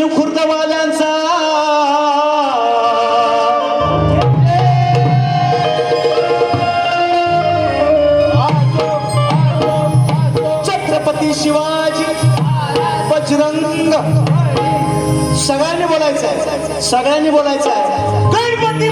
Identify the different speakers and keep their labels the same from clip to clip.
Speaker 1: शिवखुर्दवाल्यांचा छत्रपती शिवाजी बजरंग. सगळ्यांनी बोलायचं आहे सगळ्यांनी बोलायचं आहे गणपती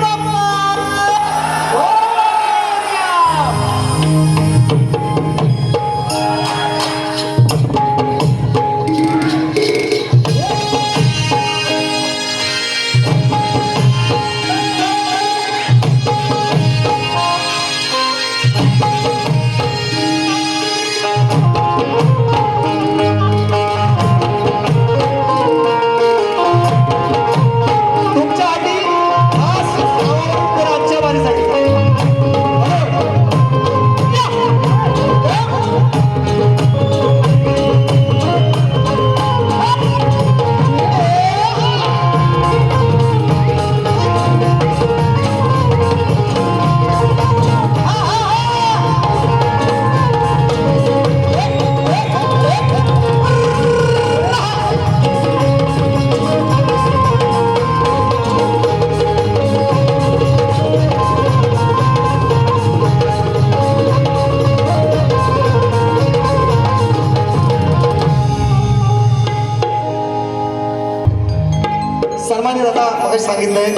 Speaker 1: सांगितलंय.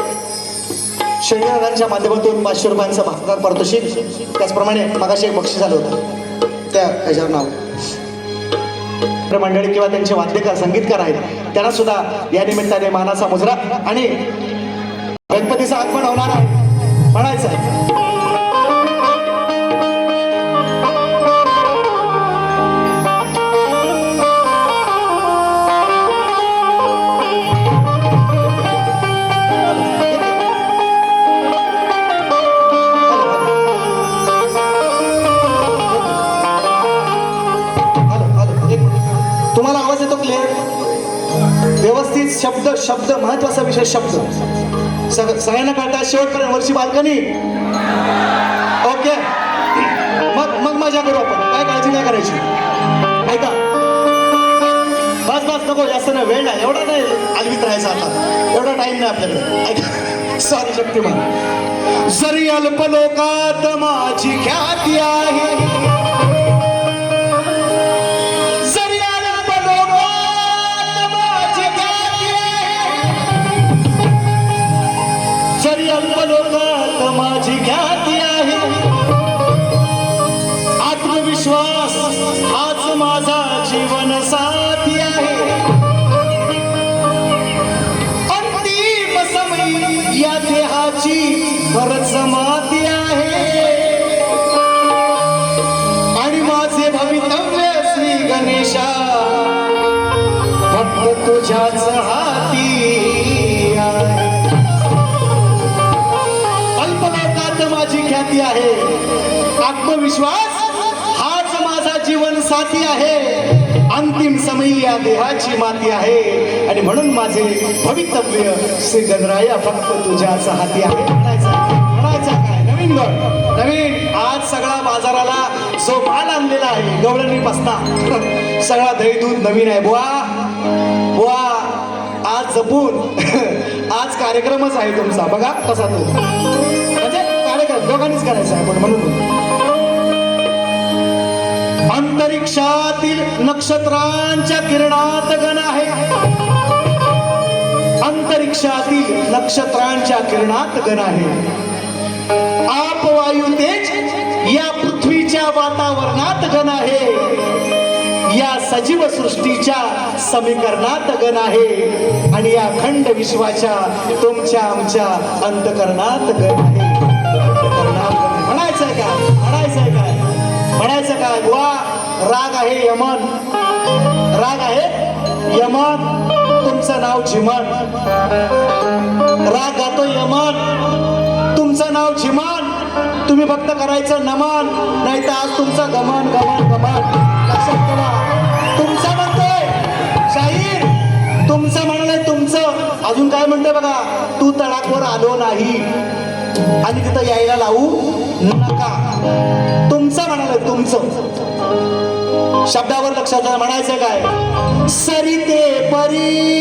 Speaker 1: मगाशी सांगितलंय माध्यमातून पाचशे रुपयांचं भागदार पारितोषिक. त्याचप्रमाणे मगाशी एक बक्षीस आलं होतं. त्या ह्याच्यावर नाव. मंडळी किंवा त्यांचे वाद्यकार संगीतकार आहेत त्यांना सुद्धा या निमित्ताने मानाचा मुजरा आणि गणपतीचं आगमन होणार आहे. म्हणायचं शब्द शब्द महत्त्वाचा विषय शब्द. सगळ्यांना कळतात शेवटपर्यंत वरची बाल्कनी? ओके. मग मग मजा करू आपण. काय काळजी काय करायची. ऐका. बस बस नको जास्त नाही वेळ नाही. एवढा नाही आलवीत राहायचा आता. एवढा टाइम नाही आपल्याकडे. ऐका. सॉरी शक्तिमान. जरी अल्प लोकात माझी ख्याती आहे माझी शक्ती आहे. आत्मविश्वास हाच माझा जीवन साथी आहे. अंतिम समयी या देहाची माती आहे. आणि म्हणून माझे भवितव्य श्री गणराया फक्त तुझ्याच हाती आहे. म्हणायचं म्हणायचं काय? नवीन गड नवीन. आज सगळा बाजाराला जो माल आणलेला आहे. गवळणी बसता. सगळा दही दूध नवीन आहे. बुवा बुवा आज जपून. आज कार्यक्रमच आहे तुमचा. बघा कसा तो. दोघांनीच करायचं आहे आपण म्हणून. अंतरिक्षातील नक्षत्रांच्या किरणात गण आहे. अंतरिक्षातील नक्षत्रांच्या किरणात गण आहे. आप वायू तेज या पृथ्वीच्या वातावरणात गण आहे. या सजीव सृष्टीच्या समीकरणात गण आहे. आणि या खंड विश्वाच्या तुमच्या आमच्या अंतकरणात गण आहे. म्हणायचं आहे. म्हणायचंय काय काय? म्हणायचं काय? बुवा राग आहे यमन. राग आहे यमन. तुमचं नाव झिमन. राग गातो यमन. तुमचं नाव झिमन. तुम्ही फक्त करायचं नमन. नाही तर आज तुमचं गमन गमन गमन. लक्षात ठेवा. तुमचं म्हणतोय. शाहीर तुमचं म्हणलंय तुमचं. अजून काय म्हणतोय बघा? तू तडाखवर आलो नाही. आणि तिथं यायला लावू नका. तुमचं म्हणाल तुमचं. शब्दावर लक्षात म्हणायचं काय? सरिते परी.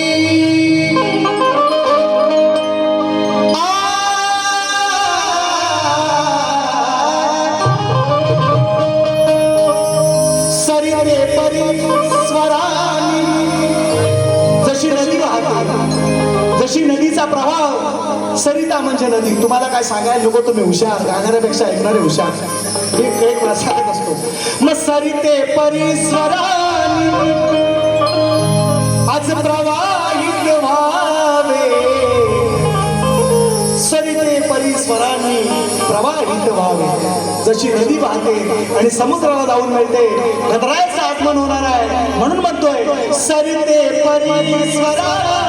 Speaker 1: जशी नदी नदीचा प्रवाह सरिता म्हणजे नदी. तुम्हाला काय सांगायला नको तुम्ही हुशार. गाणाऱ्यापेक्षा ऐकणारे हुशार. एक एक वेळा असतो मग सरिते परिस्वरानी आज प्रवाहित व्हावे. सरिते परिस्वरांनी प्रवाहित व्हावे. जशी नदी वाहते आणि समुद्राला जाऊन मिळते गदरायचं आगमन होणार आहे. म्हणून म्हणतोय सरिते परिस्वरा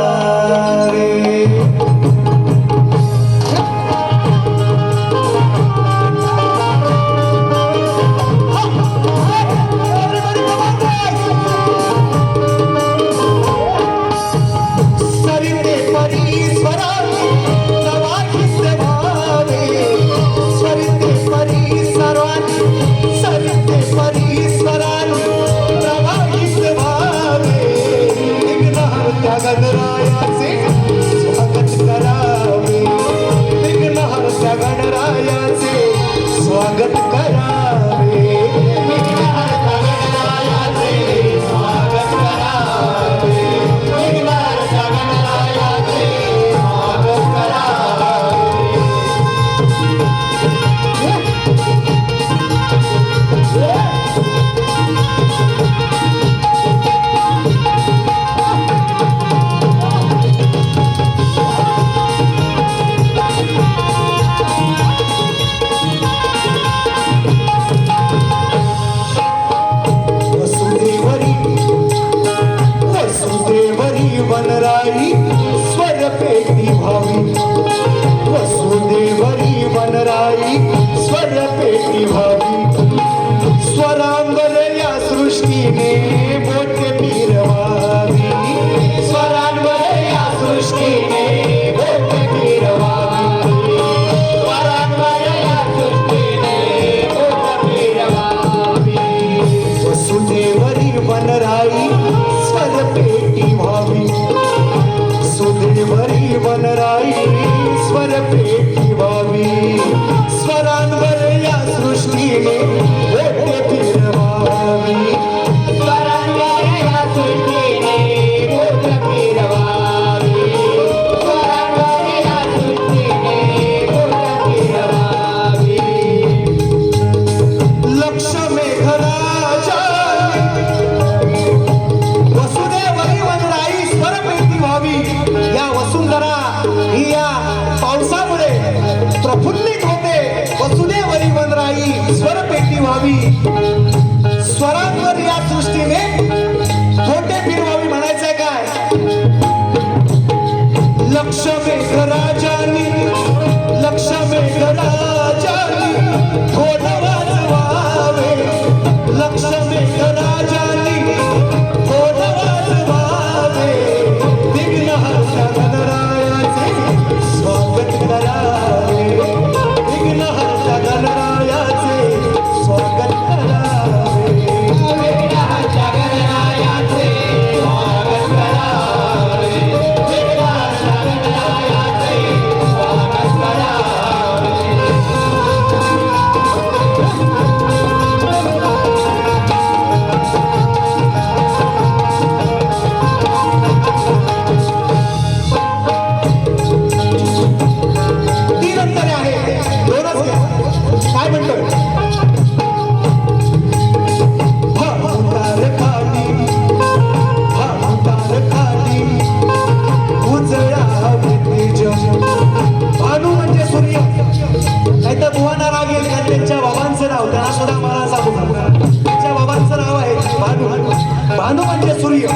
Speaker 1: Hare Sing भावी वसुदेवरी वनराई स्वरपेटी भावी. स्वरांवर या सृष्टीने बोट फिरवावी स्वरांवर या सृष्टीने बोट फिरवावी स्वरांवर या सृष्टीने फिरवावी वसुदेवरी वनराई भानू भानू म्हणजे सूर्य.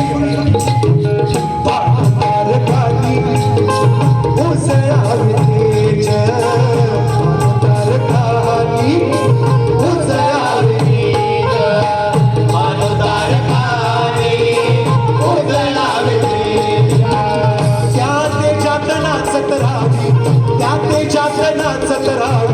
Speaker 1: त्या त्याच्या नाचत राहावी त्या त्याच्या नाचत राहावी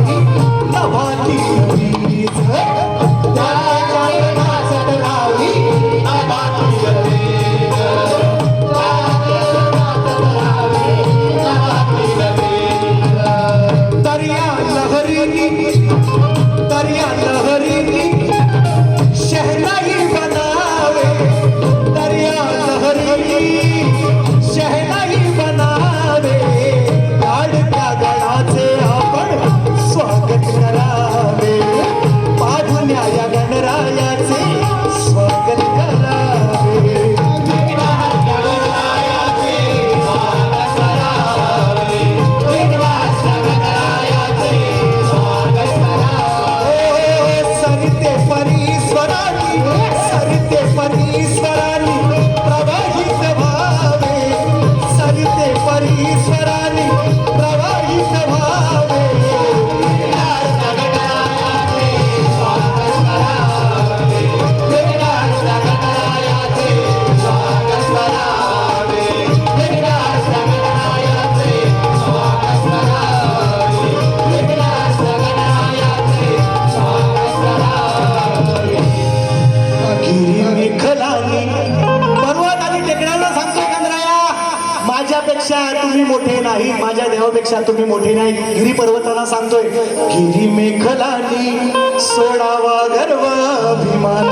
Speaker 1: माझ्या तुम्ही मोठे नाही. गिरी पर्वताला सांगतोय गिरी मेखलानी सोडावा गर्व अभिमान.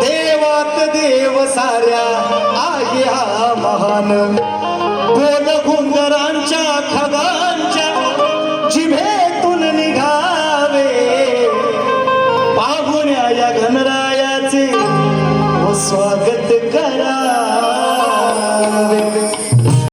Speaker 1: देवात देव साऱ्या आहे हा महान. बोल घुंगरांच्या खगांच्या जिभेतून निघावे. पाहुण्या या घनरायाचे स्वागत स्वागत